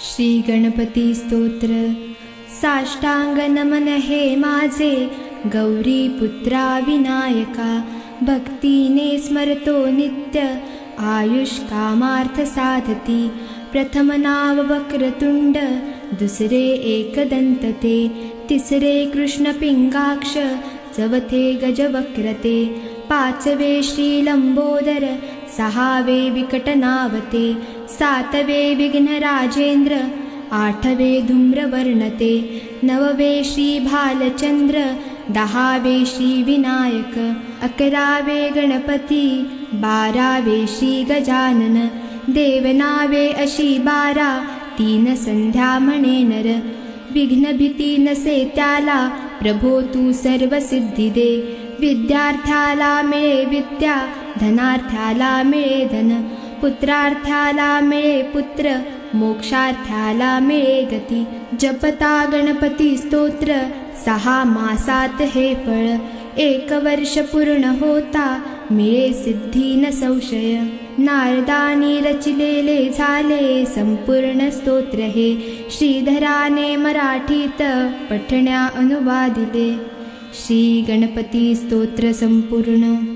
श्रीगणपतिस्तोत्र साष्टाङ्गनमन हे माझे गौरीपुत्रा विनायका। भक्तिने स्मरतो नित्य आयुष्कामार्थ साधति। प्रथमनाव वक्रतुण्ड दुसरे एकदन्तते। तिसरे कृष्णपिङ्गाक्ष चवथे गजवक्रते। पाचवे श्रीलम्बोदर सहावे विकटनावते सातवे विघ्नराजेन्द्र आठवे धूम्रवर्णते नववे श्रीभालचन्द्र दहावे श्रीविनायक अकरावे गणपति बारावे श्रीगजानन देवनावे अशी बारा तीन सन्ध्यामणे नर विघ्नभिति न त्याला प्रभो तु सर्वसिद्धिदे विद्यार्थ्याला मिळे विद्या धनार्थ्याला मिळे धन पुत्रार्थ्याला मिळे पुत्र मोक्षार्थ्याला मिळे गती. जपता गणपती स्तोत्र सहा मासात हे फळ. एक वर्ष पूर्ण होता मिळे सिद्धी न संशय. नारदानी रचिलेले झाले संपूर्ण स्तोत्र हे. श्रीधराने मराठीत पठण्या अनुवादिले. श्री गणपती स्तोत्र संपूर्ण